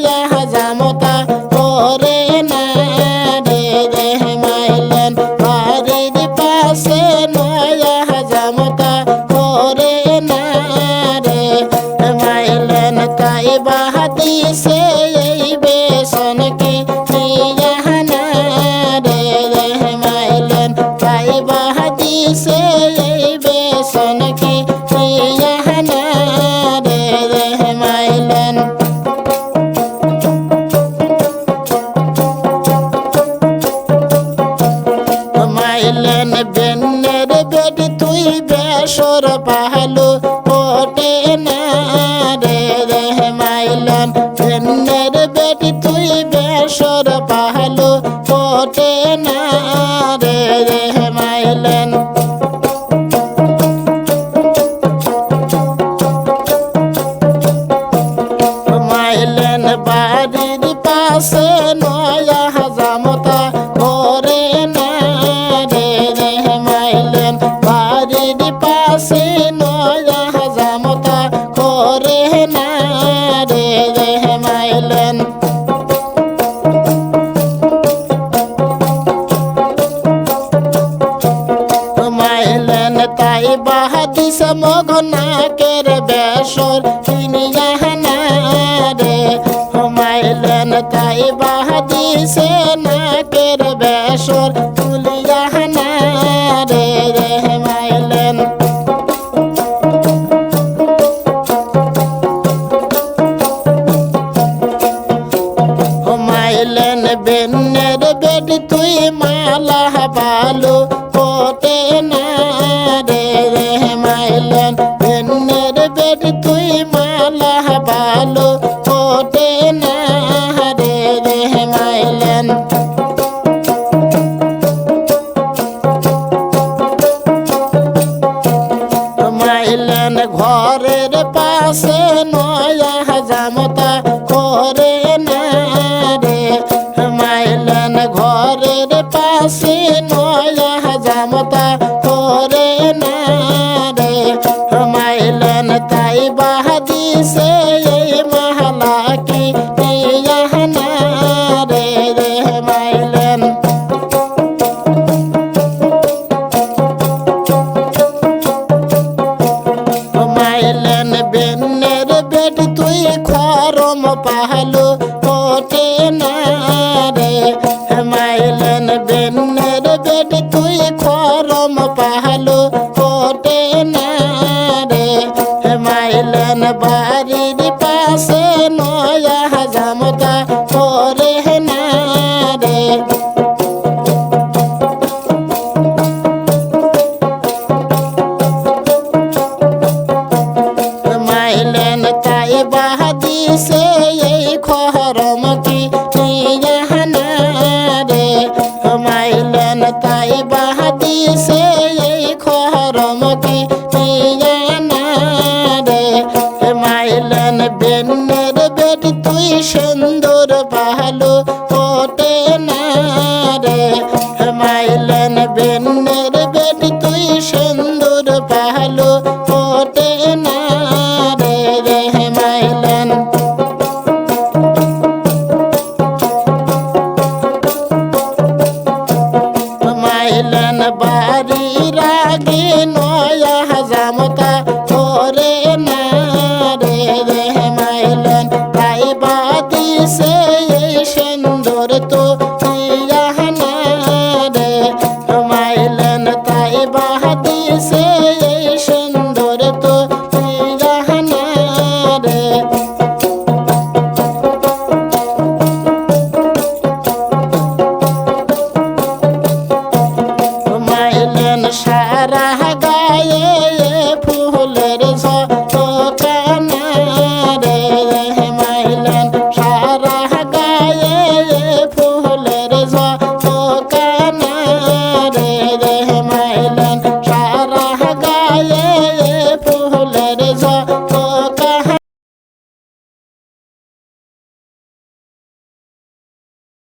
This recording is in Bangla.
yeah. তুই বেসর পাহালো, ওটে না রে রে মাইলন। ভেন্নের বেটি তুই বেসর পাহালো, ওটে না রে মাইলন। মাইলেন বাড়ির পাশে করে না রে রে মাইলেন মাইলেন তাই বাহাদিস মঘনাকের বেসর কিনিয়া না রে মাইলেন তাই বাহাদিসে নাকের বেন্নের বেড তুই মালা বালু কোটে না রে রে মাইলেন। বেন্নের বেড তুই মালা বালু কোটে না রে রে মাইলেন। মাইলেন ঘরের পাশে নয়া হাজামতা পাহালো ওটে না রে মাইলেন বেন্নের বেড তুই খরম পাহালো ওটে না রে মাইলেন বাড়ির পাশে নয়া হাজামতা করে না রে মাইলেন বাহাদিসে এই dizer